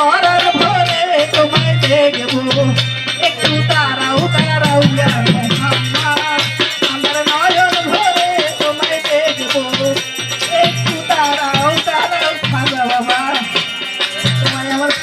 moral ભોરે તો મેં દેગવું એક તારા ઉતારા ઉયા